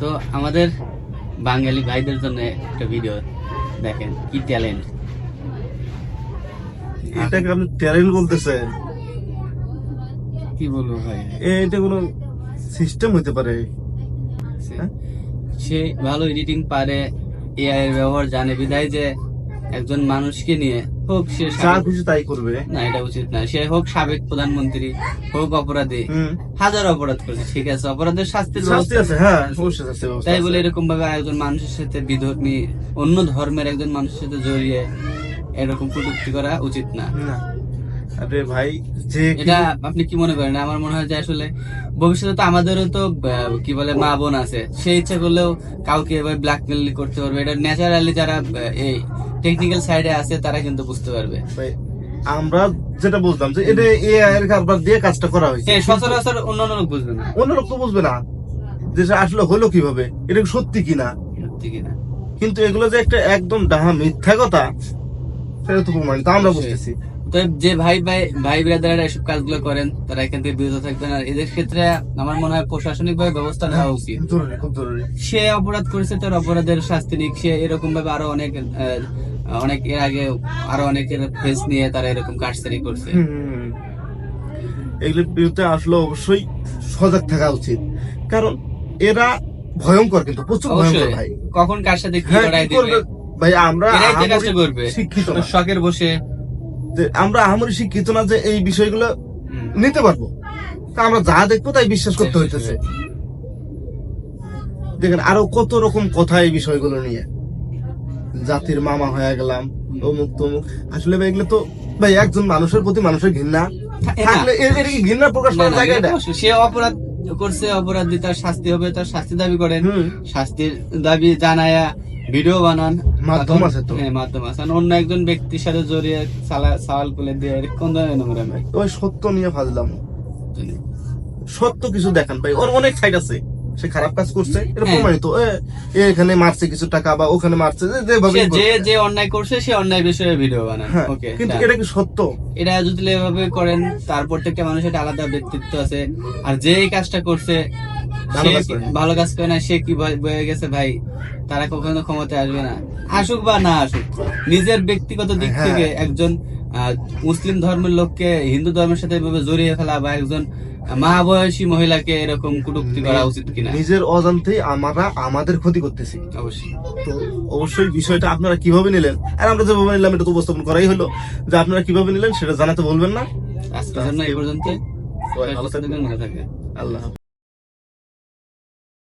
তো আমাদের বাঙালি ভাইদের জন্য একটা ভিডিও দেখেন কি ট্যালেন্ট এটাকে আপনি ট্যালেন্ট বলতেছেন? কি বলব ভাই? এটা কোনো সিস্টেম হতে পারে? হ্যাঁ? সে ভালো এডিটিং পারে এআই এর ব্যবহার জানে। বিদায় যে একজন মানুষকে নিয়ে হোক সে যা খুশি তাই করবে। না এটা উচিত না। সে হোক সাবেক প্রধানমন্ত্রী হোক অপরাধী হাজার অপরাধ করেছে ঠিক আছে। অপরাধের শাস্তির ব্যবস্থা আছে হ্যাঁ তাই বলে এরকম ভাবে একজন মানুষের সাথে বিধর্মী অন্য ধর্মের একজন মানুষের সাথে জড়িয়ে এরকম কটূক্তি করা উচিত না। না। আরে ভাই যে এটা আপনি কি মনে করেন? আমার মনে হয় যে আসলে ভবিষ্যতে তো আমাদেরও তো কি বলে মা বোন আছে। সে ইচ্ছা করলেও কাউকে এবার ব্ল্যাকমেল করতে পারবে। এটা ন্যাচারালি যারা এই টেকনিক্যাল সাইডে আছে তারা কিন্তু বুঝতে পারবে। আমরা যেটা বুঝলাম যে এটা এআই এর কারবার দিয়ে কাজটা করা হয়েছে। হ্যাঁ সচরাচর অন্যান্য লোক বুঝবে না। অন্য লোক তো বুঝবে না। যে আসলে হলো কীভাবে এটা সত্যি কিনা? সত্যি কিনা। কিন্তু এগুলো যে একটা একদম ডাহা মিথ্যা কথা সেটা তো প্রমাণিত আমরা বুঝতেছি। তো যে ভাই ভাই ভাই ব্রাদাররা এসব কাজগুলো করেন তারা এখান থেকে বিরত থাকবেন। আর এদের ক্ষেত্রে আমার মনে হয় প্রশাসনিক ভাবে ব্যবস্থা নেওয়া উচিত। জরুরি খুব জরুরি। সে অপরাধ করেছে তার অপরাধের শাস্তি নিক। সে এরকম ভাবে আরও অনেক অনেক এর আগে আরও অনেকের ফেস নিয়ে তারা এরকম কাটসারি করছে। এগুলোর বিরুদ্ধে আসলে অবশ্যই সজাগ থাকা উচিত। কারণ এরা ভয়ঙ্কর কিন্তু প্রচুর ভয়ঙ্কর ভাই। কখন কার সাথে কি হ্যাঁ, কি দিবে? ভাই আমরা করবে। শিক্ষিত। শখের বসে। যে আমরা আহামরি শিক্ষিত না যে এই বিষয়গুলো নিতে পারব। তা আমরা যা দেখব তাই বিশ্বাস করতে হইতেছে। দেখেন আরও কত রকম কথা এই বিষয়গুলো নিয়ে। জাতির মামা হয়ে গেলাম অমুক তমুক। আসলে ভাই এগুলো তো ভাই একজন মানুষের প্রতি মানুষের ঘৃণা। থাকলে এর এর ঘৃণা প্রকাশ করার না, জায়গা এটা এটা? অবশ্যই। সে অপরাধ করছে অপরাধী তার শাস্তি হবে তার শাস্তি দাবি করেন। শাস্তির দাবি জানায়া ভিডিও বানান। মাধ্যম আছে তো। হ্যাঁ মাধ্যম আছে। অন্য একজন ব্যক্তির সাথে জড়িয়ে সালা- সওয়াল করে দিয়ে কোন ধরনের নোংরা ভাই ওই সত্য নিয়ে ফাজলাম সত্য কিছু দেখান ভাই ওর অনেক সাইড আছে। সে খারাপ কাজ করছে এটা হ্যাঁ। প্রমাণিত। এখানে মারছে কিছু টাকা বা ওখানে মারছে যে- যেভাবে যে যে অন্যায় করছে সে অন্যায় বিষয়ে ভিডিও বানান হ্যাঁ, ওকে কিন্তু এটা কি সত্য? এটা যদি এভাবে করেন তার প্রত্যেকটা মানুষের একটা আলাদা ব্যক্তিত্ব আছে। আর যে এই কাজটা করছে ভালো কাজ করে। না। সে কি বয়ে গেছে? ভাই তারা কখনো ক্ষমতায় আসবে না। আসুক বা না আসুক নিজের ব্যক্তিগত দিক হ্যাঁ। থেকে একজন মুসলিম ধর্মের লোককে হিন্দু ধর্মের সাথে এভাবে জড়িয়ে ফেলা বা একজন মহাবয়সী মহিলাকে এরকম কটূক্তি করা উচিত কিনা? নিজের অজান্তেই আমরা আমাদের ক্ষতি করতেছি। অবশ্যই। তো অবশ্যই বিষয়টা আপনারা কীভাবে নিলেন? আর আমরা যেভাবে নিলাম এটা তো উপস্থাপন করাই হলো। যে আপনারা কীভাবে নিলেন সেটা জানাতে বলবেন না। আজকের জন্য এই পর্যন্ত ভালো থাকবেন। আল্লাহ।